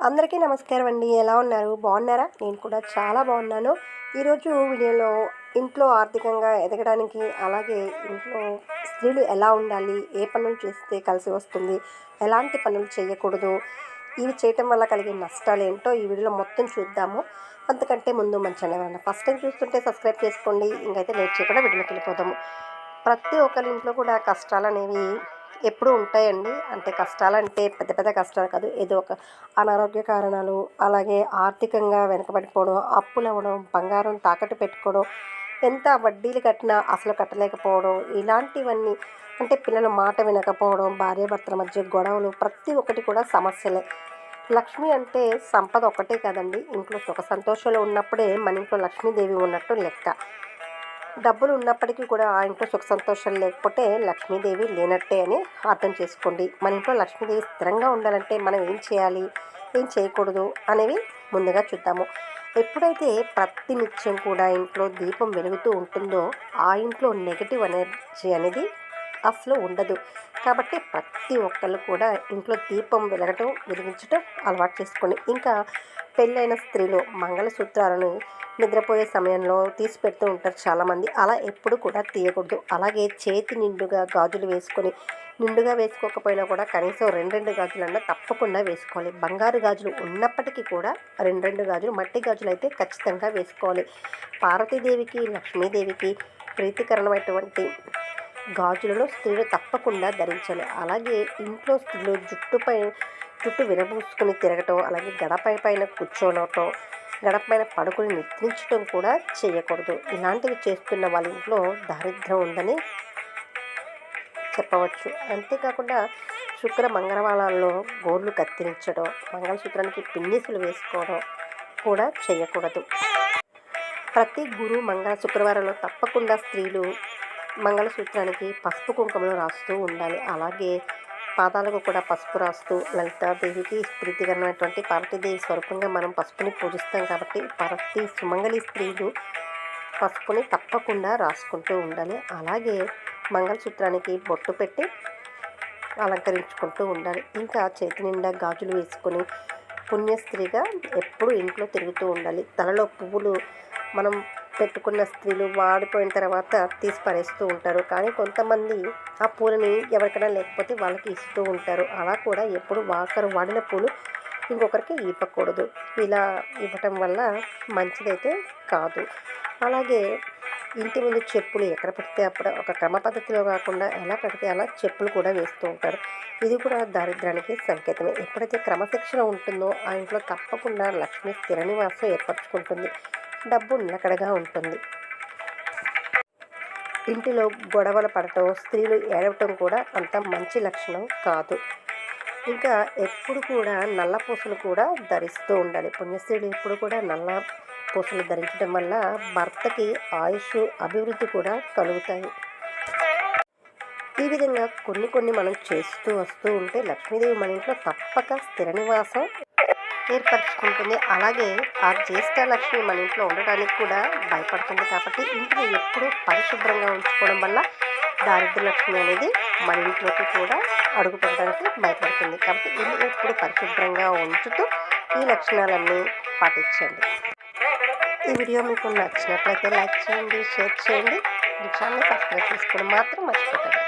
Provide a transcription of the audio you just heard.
అందరికీ నమస్కారం అండి. ఎలా ఉన్నారు? బాగున్నారా? నేను కూడా చాలా బాగున్నాను. ఈరోజు వీడియోలో ఇంట్లో ఆర్థికంగా ఎదగడానికి అలాగే ఇంట్లో స్త్రీలు ఎలా ఉండాలి? ఏ పనులు చేస్తే కలిసి వస్తుంది? ఎలాంటి పనులు చేయకూడదు? ఇవి చేయటం వల్ల కలిగే నష్టాలు ఏంటో ఈ వీడియోలో మొత్తం చూద్దాము. అంతకంటే ముందు మంచి ఛానల్ ఫస్ట్ టైం చూస్తుంటే సబ్స్క్రైబ్ చేసుకోండి. ఇంకైతే లేట్ చేయకుండా వీడియోకి వెళ్ళిపోదాము. ప్రతి ఒక్కరి ఇంట్లో కూడా కష్టాలు అనేవి ఎప్పుడూ ఉంటాయండి. అంటే కష్టాలు అంటే పెద్ద పెద్ద కష్టాలు కాదు. ఏదో ఒక అనారోగ్య కారణాలు అలాగే ఆర్థికంగా వెనకబడిపోవడం అప్పులు అవ్వడం బంగారం తాకట్టు పెట్టుకోవడం ఎంత వడ్డీలు కట్టినా అసలు కట్టలేకపోవడం ఇలాంటివన్నీ అంటే పిల్లల మాట వినకపోవడం భార్యాభర్తల మధ్య గొడవలు ప్రతి ఒక్కటి కూడా సమస్యలే. లక్ష్మి అంటే సంపద ఒకటే కాదండి. ఇంట్లో సుఖ సంతోషాలు ఉన్నప్పుడే మన ఇంట్లో లక్ష్మీదేవి ఉన్నట్టు లెక్క. డబ్బులు ఉన్నప్పటికీ కూడా ఆ ఇంట్లో సుఖ సంతోషాలు లేకపోతే లక్ష్మీదేవి లేనట్టే అని అర్థం చేసుకోండి. మన ఇంట్లో లక్ష్మీదేవి స్థిరంగా ఉండాలంటే మనం ఏం చేయాలి? ఏం చేయకూడదు? అనేవి ముందుగా చూద్దాము. ఎప్పుడైతే ప్రతి నిత్యం కూడా ఇంట్లో దీపం వెలుగుతూ ఉంటుందో ఆ ఇంట్లో నెగిటివ్ ఎనర్జీ అనేది అసలు ఉండదు. కాబట్టి ప్రతి ఒక్కళ్ళు కూడా ఇంట్లో దీపం వెలగటం వెలిగించటం అలవాటు చేసుకోండి. ఇంకా పెళ్ళైన స్త్రీలు మంగళసూత్రాలను నిద్రపోయే సమయంలో తీసి పెడుతూ ఉంటారు చాలామంది. అలా ఎప్పుడు కూడా తీయకూడదు. అలాగే చేతి నిండుగా గాజులు వేసుకొని నిండుగా వేసుకోకపోయినా కూడా కనీసం రెండు రెండు గాజులన్నా తప్పకుండా వేసుకోవాలి. బంగారు గాజులు ఉన్నప్పటికీ కూడా రెండు రెండు గాజులు మట్టి గాజులు అయితే ఖచ్చితంగా వేసుకోవాలి. పార్వతీదేవికి లక్ష్మీదేవికి ప్రీతికరణమైనటువంటి గాజులను స్త్రీలు తప్పకుండా ధరించాలి. అలాగే ఇంట్లో స్త్రీలు జుట్టుపై జుట్టు విరబూసుకుని తిరగటం అలాగే గడపై పైన కూర్చోనటం గడప పైన పడుకుని నిద్రించడం కూడా చేయకూడదు. ఇలాంటివి చేస్తున్న వాళ్ళ ఇంట్లో దారిద్ర్యం ఉందని చెప్పవచ్చు. అంతేకాకుండా శుక్ర మంగళవారాల్లో గోర్లు కత్తిరించడం మంగళసూత్రానికి పిన్నిసులు వేసుకోవడం కూడా చేయకూడదు. ప్రతి గురు మంగళ శుక్రవారంలో తప్పకుండా స్త్రీలు మంగళసూత్రానికి పసుపు కుంకుమలు రాస్తూ ఉండాలి. అలాగే పాదాలకు కూడా పసుపు రాస్తూ లలితాదేవికి ప్రీతికరమైనటువంటి పార్వతీదేవి స్వరూపంగా మనం పసుపుని పూజిస్తాం కాబట్టి పార్వతి సుమంగళి స్త్రీలు పసుపుని తప్పకుండా రాసుకుంటూ ఉండాలి. అలాగే మంగళసూత్రానికి బొట్టు పెట్టి అలంకరించుకుంటూ ఉండాలి. ఇంకా చేతి నిండా గాజులు వేసుకొని పుణ్యస్త్రీగా ఎప్పుడు ఇంట్లో తిరుగుతూ ఉండాలి. తలలో పువ్వులు మనం పెట్టుకున్న స్త్రీలు వాడిపోయిన తర్వాత తీసి పడేస్తూ ఉంటారు. కానీ కొంతమంది ఆ పూలని ఎవరికైనా లేకపోతే వాళ్ళకి ఇస్తూ ఉంటారు. అలా కూడా ఎప్పుడు వాకరు వాడిన పూలు ఇంకొకరికి ఇవ్వకూడదు. ఇలా ఇవ్వటం వల్ల మంచిదైతే కాదు. అలాగే ఇంటి ముందు చెప్పులు ఎక్కడ పెడితే అప్పుడు ఒక క్రమ పద్ధతిలో కాకుండా ఎలా పెడితే అలా చెప్పులు కూడా వేస్తూ ఉంటారు. ఇది కూడా దారిద్ర్యానికి సంకేతమే. ఎప్పుడైతే క్రమశిక్షణ ఉంటుందో ఆ ఇంట్లో తప్పకుండా లక్ష్మి స్థిర నివాసం ఏర్పరచుకుంటుంది. డబ్బు నిలకడగా ఉంటుంది. ఇంటిలో గొడవలు పడటం స్త్రీలు ఏడవటం కూడా అంత మంచి లక్షణం కాదు. ఇంకా ఎప్పుడు కూడా నల్ల పూసలు కూడా ధరిస్తూ ఉండాలి. పుణ్యస్త్రీలు ఎప్పుడు కూడా నల్ల పూసలు ధరించడం వల్ల భర్తకి ఆయుష్ అభివృద్ధి కూడా కలుగుతాయి. ఈ విధంగా కొన్ని కొన్ని మనం చేస్తూ వస్తూ ఉంటే లక్ష్మీదేవి మన ఇంట్లో తప్పక స్థిర నివాసం ఏర్పరచుకుంటుంది. అలాగే ఆ జ్యేష్ఠ లక్ష్మి మన ఇంట్లో ఉండడానికి కూడా భయపడుతుంది కాబట్టి ఇంటిని ఎప్పుడూ పరిశుభ్రంగా ఉంచుకోవడం వల్ల దారిద్రలక్ష్మి అనేది మన ఇంట్లోకి కూడా అడుగు పెట్టడానికి భయపడుతుంది. కాబట్టి ఇల్లు ఎప్పుడు పరిశుభ్రంగా ఉంచుతూ ఈ లక్షణాలన్నీ పాటించండి. ఈ వీడియో మీకు నచ్చినట్లయితే లైక్ చేయండి షేర్ చేయండి. ఛానల్ సబ్స్క్రైబ్ చేసుకోవడం మాత్రం మర్చిపోకండి.